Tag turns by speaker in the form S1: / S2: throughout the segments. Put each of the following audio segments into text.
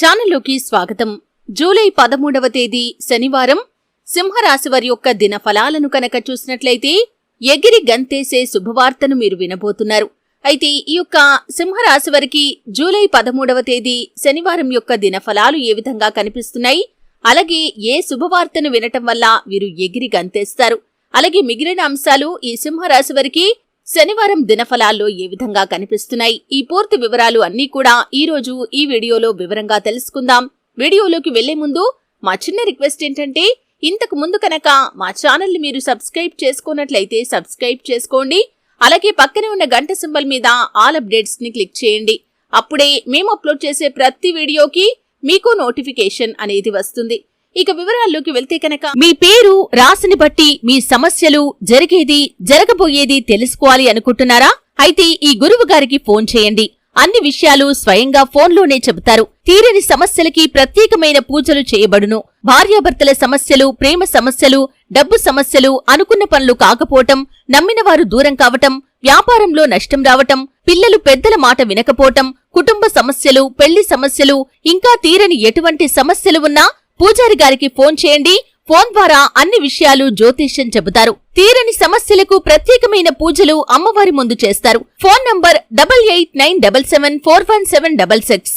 S1: ఛానల్లోకి స్వాగతం. జూలై పదమూడవ తేదీ శనివారం. సింహరాశి వారి యొక్క దిన ఫలాలను కనుక చూసినట్లయితే ఎగిరి గంతేసే శుభవార్తను మీరు వినబోతున్నారు. అయితే ఈ యొక్క సింహరాశి వారికి జూలై పదమూడవ తేదీ శనివారం యొక్క దిన ఫలాలు ఏ విధంగా కనిపిస్తున్నాయి? అలాగే ఏ శుభవార్తను వినటం వల్ల వీరు ఎగిరి గంతేస్తారు? అలాగే మిగిలిన అంశాలు ఈ సింహరాశి వారికి శనివారం దినఫలాల్లో ఏ విధంగా కనిపిస్తున్నాయి? ఈ పూర్తి వివరాలు అన్నీ కూడా ఈ రోజు ఈ వీడియోలో వివరంగా తెలుసుకుందాం. వీడియోలోకి వెళ్ళే ముందు మా చిన్న రిక్వెస్ట్ ఏంటంటే ఇంతకు ముందు కనుక మా ఛానల్ మీరు సబ్స్క్రైబ్ చేసుకున్నట్లయితే సబ్స్క్రైబ్ చేసుకోండి. అలాగే పక్కనే ఉన్న గంట సింబల్ మీద ఆల్ అప్డేట్స్ని క్లిక్ చేయండి. అప్పుడే మేము అప్లోడ్ చేసే ప్రతి వీడియోకి మీకు నోటిఫికేషన్ అనేది వస్తుంది. ఇక వివరాల్లోకి వెళ్తే కనుక మీ పేరు రాశిని బట్టి మీ సమస్యలు జరిగేది జరగబోయేది తెలుసుకోవాలి అనుకుంటున్నారా? అయితే ఈ గురువు గారికి ఫోన్ చేయండి. అన్ని విషయాలు స్వయంగా ఫోన్లోనే చెబుతారు. తీరని సమస్యలకి ప్రత్యేకమైన పూజలు చేయబడును. భార్యాభర్తల సమస్యలు ప్రేమ సమస్యలు డబ్బు సమస్యలు అనుకున్న పనులు కాకపోవటం నమ్మిన వారు దూరం కావటం వ్యాపారంలో నష్టం రావటం పిల్లలు పెద్దల మాట వినకపోవటం కుటుంబ సమస్యలు పెళ్ళి సమస్యలు ఇంకా తీరని ఎటువంటి సమస్యలు ఉన్నా పూజారి గారికి ఫోన్ చేయండి. ఫోన్ ద్వారా అన్ని విషయాలు జ్యోతిష్యం చెబుతారు. తీరని సమస్యలకు ప్రత్యేకమైన పూజలు అమ్మవారి ముందు చేస్తారు. Phone number double eight nine double seven four one seven double six.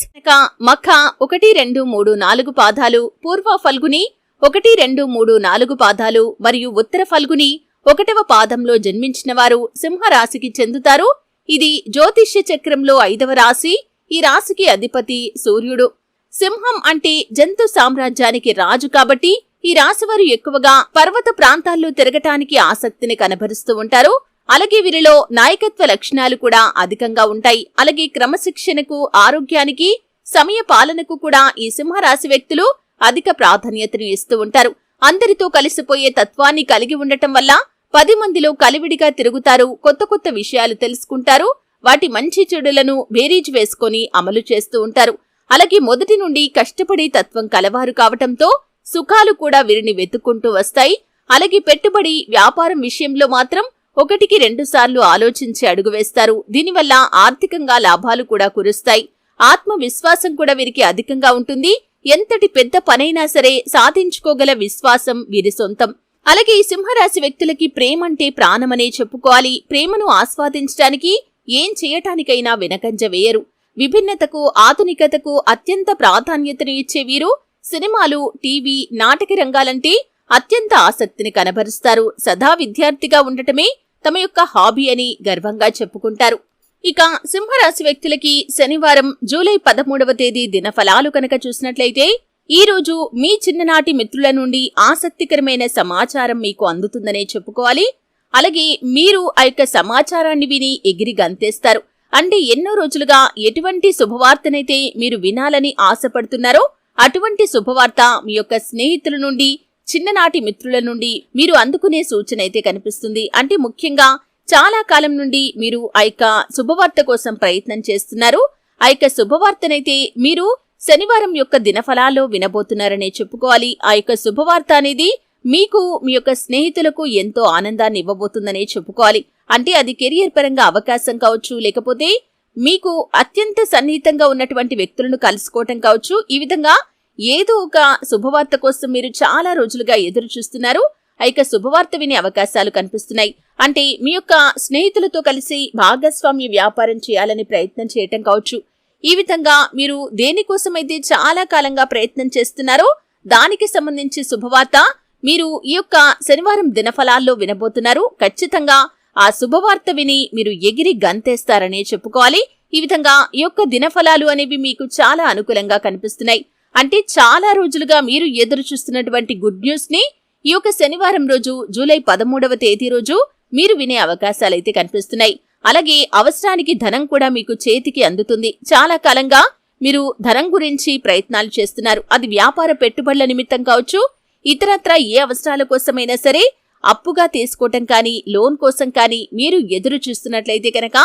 S1: మఖ ఒకటి రెండు మూడు నాలుగు పాదాలు పూర్వ ఫల్గుని ఒకటి రెండు మూడు నాలుగు పాదాలు మరియు ఉత్తర ఫల్గుని ఒకటవ పాదంలో జన్మించిన వారు సింహరాశికి చెందుతారు. ఇది జ్యోతిష్య చక్రంలో ఐదవ రాశి. ఈ రాశికి అధిపతి సూర్యుడు. సింహం అంటే జంతు సామ్రాజ్యానికి రాజు కాబట్టి ఈ రాశివారు ఎక్కువగా పర్వత ప్రాంతాల్లో తిరగటానికి ఆసక్తిని కనబరుస్తూ ఉంటారు. అలాగే వీరిలో నాయకత్వ లక్షణాలు కూడా అధికంగా ఉంటాయి. అలాగే క్రమశిక్షణకు ఆరోగ్యానికి సమయ పాలనకు కూడా ఈ సింహరాశి వ్యక్తులు అధిక ప్రాధాన్యతను ఇస్తూ ఉంటారు. అందరితో కలిసిపోయే తత్వాన్ని కలిగి ఉండటం వల్ల పది మందిలో కలివిడిగా తిరుగుతారు కొత్త కొత్త విషయాలు తెలుసుకుంటారు వాటి మంచి చెడులను బేరీజ్ వేసుకొని అమలు చేస్తూ ఉంటారు. అలాగే మొదటి నుండి కష్టపడే తత్వం కలవారు కావటంతో సుఖాలు కూడా వీరిని వెతుక్కుంటూ వస్తాయి. అలాగే పెట్టుబడి వ్యాపారం విషయంలో మాత్రం ఒకటికి రెండు సార్లు ఆలోచించి అడుగు వేస్తారు. దీనివల్ల ఆర్థికంగా లాభాలు కూడా కురుస్తాయి. ఆత్మవిశ్వాసం కూడా వీరికి అధికంగా ఉంటుంది. ఎంతటి పెద్ద పనైనా సరే సాధించుకోగల విశ్వాసం వీరి సొంతం. అలాగే ఈ సింహరాశి వ్యక్తులకి ప్రేమంటే ప్రాణమనే చెప్పుకోవాలి. ప్రేమను ఆస్వాదించడానికి ఏం చేయటానికైనా వెనకంజ వేయరు. విభిన్నతకు ఆధునికతకు అత్యంత ప్రాధాన్యతను ఇచ్చే వీరు సినిమాలు టీవీ నాటక రంగాలంటే అత్యంత ఆసక్తిని కనబరుస్తారు. సదా విద్యార్థిగా ఉండటమే తమ యొక్క హాబీ అని గర్వంగా చెప్పుకుంటారు. ఇక సింహరాశి వ్యక్తులకి శనివారం జూలై పదమూడవ తేదీ దిన ఫలాలు కనుక చూసినట్లయితే ఈ రోజు మీ చిన్ననాటి మిత్రుల నుండి ఆసక్తికరమైన సమాచారం మీకు అందుతుందనే చెప్పుకోవాలి. అలాగే మీరు ఆ యొక్క సమాచారాన్ని విని ఎగిరి గంతేస్తారు. అంటే ఎన్నో రోజులుగా ఎటువంటి శుభవార్తనైతే మీరు వినాలని ఆశపడుతున్నారో అటువంటి శుభవార్త మీ యొక్క స్నేహితుల నుండి చిన్ననాటి మిత్రుల నుండి మీరు అందుకునే సూచన అయితే కనిపిస్తుంది. అంటే ముఖ్యంగా చాలా కాలం నుండి మీరు ఆ యొక్క శుభవార్త కోసం ప్రయత్నం చేస్తున్నారు. ఆ యొక్క శుభవార్తనైతే మీరు శనివారం యొక్క దినఫలాల్లో వినబోతున్నారనే చెప్పుకోవాలి. ఆ యొక్క శుభవార్త అనేది మీకు మీ యొక్క స్నేహితులకు ఎంతో ఆనందాన్ని ఇవ్వబోతుందనే చెప్పుకోవాలి. అంటే అది కెరియర్ పరంగా అవకాశం కావచ్చు లేకపోతే మీకు అత్యంత సన్నిహితంగా ఉన్నటువంటి వ్యక్తులను కలుసుకోవటం కావచ్చు. ఈ విధంగా ఏదో ఒక శుభవార్త కోసం మీరు చాలా రోజులుగా ఎదురు చూస్తున్నారు. ఆ శుభవార్త వినే అవకాశాలు కనిపిస్తున్నాయి. అంటే మీ యొక్క స్నేహితులతో కలిసి భాగస్వామ్య వ్యాపారం చేయాలని ప్రయత్నం చేయటం కావచ్చు. ఈ విధంగా మీరు దేనికోసమైతే చాలా కాలంగా ప్రయత్నం చేస్తున్నారో దానికి సంబంధించి శుభవార్త మీరు ఈ యొక్క శనివారం దినఫలాల్లో వినబోతున్నారు. ఖచ్చితంగా ఆ శుభవార్త విని మీరు ఎగిరి గంతేస్తారనే చెప్పుకోవాలి. ఈ విధంగా ఈ యొక్క దినఫలాలు అనేవి మీకు చాలా అనుకూలంగా కనిపిస్తున్నాయి. అంటే చాలా రోజులుగా మీరు ఎదురు చూస్తున్నటువంటి గుడ్ న్యూస్ని ఈ యొక్క శనివారం రోజు జూలై పదమూడవ తేదీ రోజు మీరు వినే అవకాశాలైతే కనిపిస్తున్నాయి. అలాగే అవసరానికి ధనం కూడా మీకు చేతికి అందుతుంది. చాలా కాలంగా మీరు ధనం గురించి ప్రయత్నాలు చేస్తున్నారు. అది వ్యాపార పెట్టుబడుల నిమిత్తం కావచ్చు ఇతరత్ర ఏ అవసరాల కోసమైనా సరే అప్పుగా తీసుకోవటం కానీ లోన్ కోసం కానీ మీరు ఎదురు చూస్తున్నట్లయితే కనుక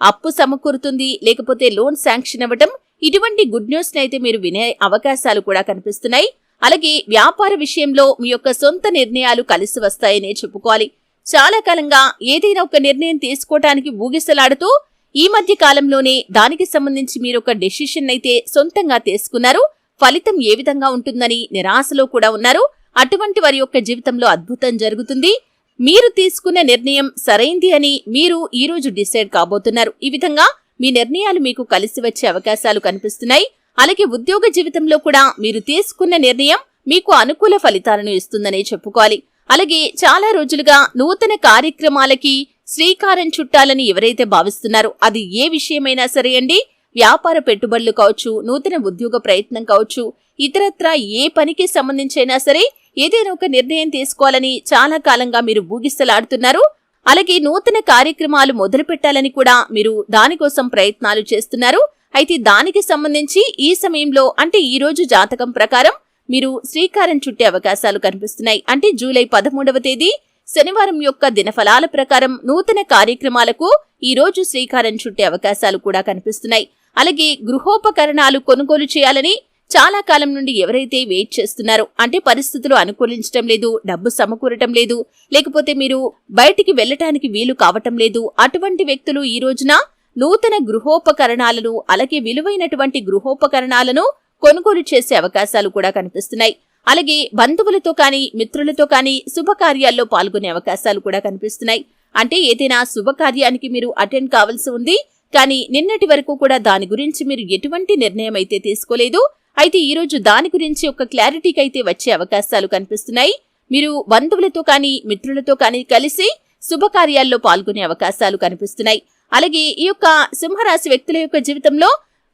S1: అప్పు సమకూరుతుంది. లేకపోతే లోన్ శాంక్షన్ అవ్వటం ఇటువంటి గుడ్ న్యూస్ అయితే మీరు వినే అవకాశాలు కూడా కనిపిస్తున్నాయి. అలాగే వ్యాపార విషయంలో మీ యొక్క సొంత నిర్ణయాలు కలిసి వస్తాయనే చెప్పుకోవాలి. చాలా కాలంగా ఏదైనా ఒక నిర్ణయం తీసుకోవటానికి ఊగిసలాడుతూ ఈ మధ్య కాలంలోనే దానికి సంబంధించి మీరు ఒక డెసిషన్ అయితే సొంతంగా తీసుకున్నారు. ఫలితం ఏ విధంగా ఉంటుందని నిరాశలో కూడా ఉన్నారు. అటువంటి వారి యొక్క జీవితంలో అద్భుతం జరుగుతుంది. మీరు తీసుకున్న నిర్ణయం సరైంది అని మీరు ఈ రోజు డిసైడ్ కాబోతున్నారు. ఈ విధంగా మీ నిర్ణయాలు మీకు కలిసి వచ్చే అవకాశాలు కనిపిస్తున్నాయి. అలాగే ఉద్యోగ జీవితంలో కూడా మీరు తీసుకున్న నిర్ణయం మీకు అనుకూల ఫలితాలను ఇస్తుందనే చెప్పుకోవాలి. అలాగే చాలా రోజులుగా నూతన కార్యక్రమాలకి శ్రీకారం చుట్టాలని ఎవరైతే భావిస్తున్నారో అది ఏ విషయమైనా సరే అండి వ్యాపార పెట్టుబడులు కావచ్చు నూతన ఉద్యోగ ప్రయత్నం కావచ్చు ఇతరత్రా ఏ పనికి సంబంధించైనా సరే ఏదైనా ఒక నిర్ణయం తీసుకోవాలని చాలా కాలంగా మీరు భూగిస్తలాడుతున్నారు అలాగే నూతన కార్యక్రమాలు మొదలు పెట్టాలని కూడా మీరు దానికోసం ప్రయత్నాలు చేస్తున్నారు. అయితే దానికి సంబంధించి ఈ సమయంలో అంటే ఈ రోజు జాతకం ప్రకారం మీరు శ్రీకారం చుట్టే అవకాశాలు కనిపిస్తున్నాయి. అంటే జూలై పదమూడవ తేదీ శనివారం యొక్క దినఫలాల ప్రకారం నూతన కార్యక్రమాలకు ఈ రోజు శ్రీకారం చుట్టే అవకాశాలు కూడా కనిపిస్తున్నాయి. అలాగే గృహోపకరణాలు కొనుగోలు చేయాలని చాలా కాలం నుండి ఎవరైతే వెయిట్ చేస్తున్నారో అంటే పరిస్థితులు అనుకూలించటం లేదు డబ్బు సమకూరటం లేదు లేకపోతే మీరు బయటికి వెళ్ళటానికి వీలు కావటం లేదు అటువంటి వ్యక్తులు ఈ రోజున నూతన గృహోపకరణాలను అలాగే విలువైనటువంటి గృహోపకరణాలను కొనుగోలు చేసే అవకాశాలు కూడా కనిపిస్తున్నాయి. అలాగే బంధువులతో కానీ మిత్రులతో కానీ శుభకార్యాల్లో పాల్గొనే అవకాశాలు కూడా కనిపిస్తున్నాయి. అంటే ఏదైనా శుభకార్యానికి మీరు అటెండ్ కావాల్సి ఉంది కానీ నిన్నటి వరకు కూడా దాని గురించి మీరు ఎటువంటి నిర్ణయం అయితే తీసుకోలేదు అయితే ఈ రోజు దాని గురించి ఒక క్లారిటీకి అయితే వచ్చే అవకాశాలు కనిపిస్తున్నాయి. మీరు బంధువులతో కానీ మిత్రులతో కానీ కలిసి శుభకార్యాల్లో పాల్గొనే అవకాశాలు కనిపిస్తున్నాయి. అలాగే ఈ యొక్క సింహరాశి వ్యక్తుల యొక్క జీవితంలో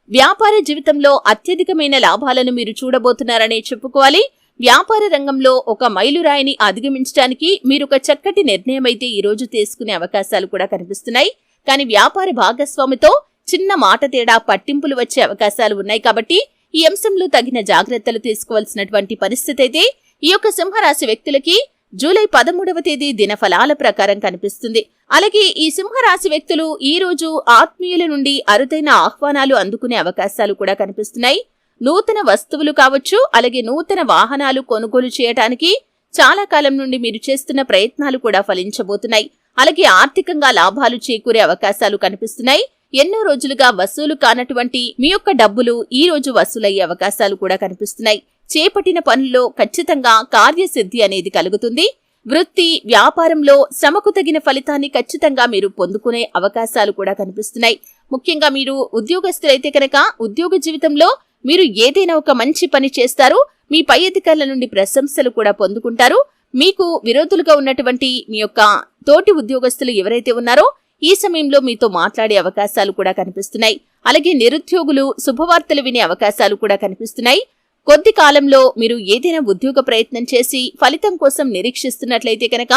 S1: వ్యాపార జీవితంలో అత్యధికమైన లాభాలను మీరు చూడబోతున్నారనే చెప్పుకోవాలి. వ్యాపార రంగంలో ఒక మైలురాయిని అధిగమించడానికి మీరు ఒక చక్కటి నిర్ణయం అయితే ఈ రోజు తీసుకునే అవకాశాలు కూడా కనిపిస్తున్నాయి. కానీ వ్యాపార భాగస్వామితో చిన్న మాట తేడా పట్టింపులు వచ్చే అవకాశాలు ఉన్నాయి కాబట్టి ఈ అంశంలో తగిన జాగ్రత్తలు తీసుకోవాల్సినటువంటి పరిస్థితి అయితే ఈ యొక్క సింహరాశి వ్యక్తులకి జూలై పదమూడవ తేదీ దినఫలాల ప్రకారం కనిపిస్తుంది. అలాగే ఈ సింహరాశి వ్యక్తులు ఈ రోజు ఆత్మీయుల నుండి అరుదైన ఆహ్వానాలు అందుకునే అవకాశాలు కూడా కనిపిస్తున్నాయి. నూతన వస్తువులు కావచ్చు అలాగే నూతన వాహనాలు కొనుగోలు చేయటానికి చాలా కాలం నుండి మీరు చేస్తున్న ప్రయత్నాలు కూడా ఫలించబోతున్నాయి. అలాగే ఆర్థికంగా లాభాలు చేకూరే అవకాశాలు కనిపిస్తున్నాయి. ఎన్నో రోజులుగా వసూలు కానటువంటి మీ యొక్క డబ్బులు ఈ రోజు వసూలయ్యే అవకాశాలు కూడా కనిపిస్తున్నాయి. చేపట్టిన పనుల్లో ఖచ్చితంగా కార్యసిద్ధి అనేది కలుగుతుంది. వృత్తి వ్యాపారంలో శ్రమకు తగిన ఫలితాన్ని ఖచ్చితంగా మీరు పొందుకునే అవకాశాలు కూడా కనిపిస్తున్నాయి. ముఖ్యంగా మీరు ఉద్యోగస్తులైతే కనుక ఉద్యోగ జీవితంలో మీరు ఏదైనా ఒక మంచి పని చేస్తారు. మీ పై అధికారుల నుండి ప్రశంసలు కూడా పొందుకుంటారు. మీకు విరోధులుగా ఉన్నటువంటి మీ యొక్క తోటి ఉద్యోగస్తులు ఎవరైతే ఉన్నారో ఈ సమయంలో మీతో మాట్లాడే అవకాశాలు కూడా కనిపిస్తున్నాయి. అలాగే నిరుద్యోగులు శుభవార్తలు వినే అవకాశాలు కూడా కనిపిస్తున్నాయి. కొద్ది కాలంలో మీరు ఏదైనా ఉద్యోగ ప్రయత్నం చేసి ఫలితం కోసం నిరీక్షిస్తున్నట్లయితే కనుక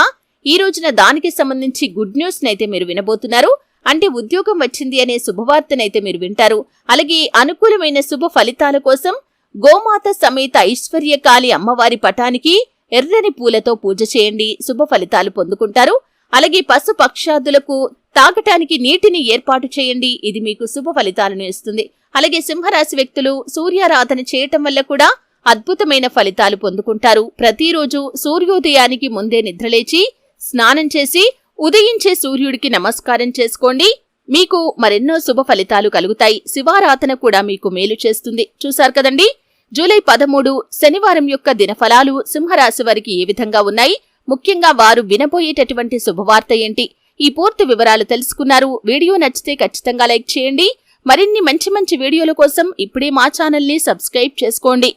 S1: ఈ రోజున దానికి సంబంధించి గుడ్ న్యూస్ నైతే మీరు వినబోతున్నారు. అంటే ఉద్యోగం వచ్చింది అనే శుభవార్తనైతే మీరు వింటారు. అలాగే అనుకూలమైన శుభ ఫలితాల కోసం గోమాత సమేత ఐశ్వర్యకాళి అమ్మవారి పటానికి ఎర్రని పూలతో పూజ చేయండి. శుభ ఫలితాలు పొందుకుంటారు. అలాగే పశు పక్షాదులకు తాగటానికి నీటిని ఏర్పాటు చేయండి. ఇది మీకు శుభ ఫలితాలను ఇస్తుంది. అలాగే సింహరాశి వ్యక్తులు సూర్యారాధన చేయటం వల్ల కూడా అద్భుతమైన ఫలితాలు పొందుకుంటారు. ప్రతిరోజు సూర్యోదయానికి ముందే నిద్రలేచి స్నానం చేసి ఉదయించే సూర్యుడికి నమస్కారం చేసుకోండి. మీకు మరెన్నో శుభ ఫలితాలు కలుగుతాయి. శివారాధన కూడా మీకు మేలు చేస్తుంది. చూశారు కదండి? జూలై పదమూడు శనివారం యొక్క దినఫలాలు సింహరాశి వారికి ఏ విధంగా ఉన్నాయి? ముఖ్యంగా వారు వినబోయేటటువంటి శుభవార్త ఏంటి? ఈ పూర్తి వివరాలు తెలుసుకున్నారు. వీడియో నచ్చితే ఖచ్చితంగా లైక్ చేయండి. మరిన్ని మంచి మంచి వీడియోల కోసం ఇప్పుడే మా ఛానల్ని సబ్స్క్రైబ్ చేసుకోండి.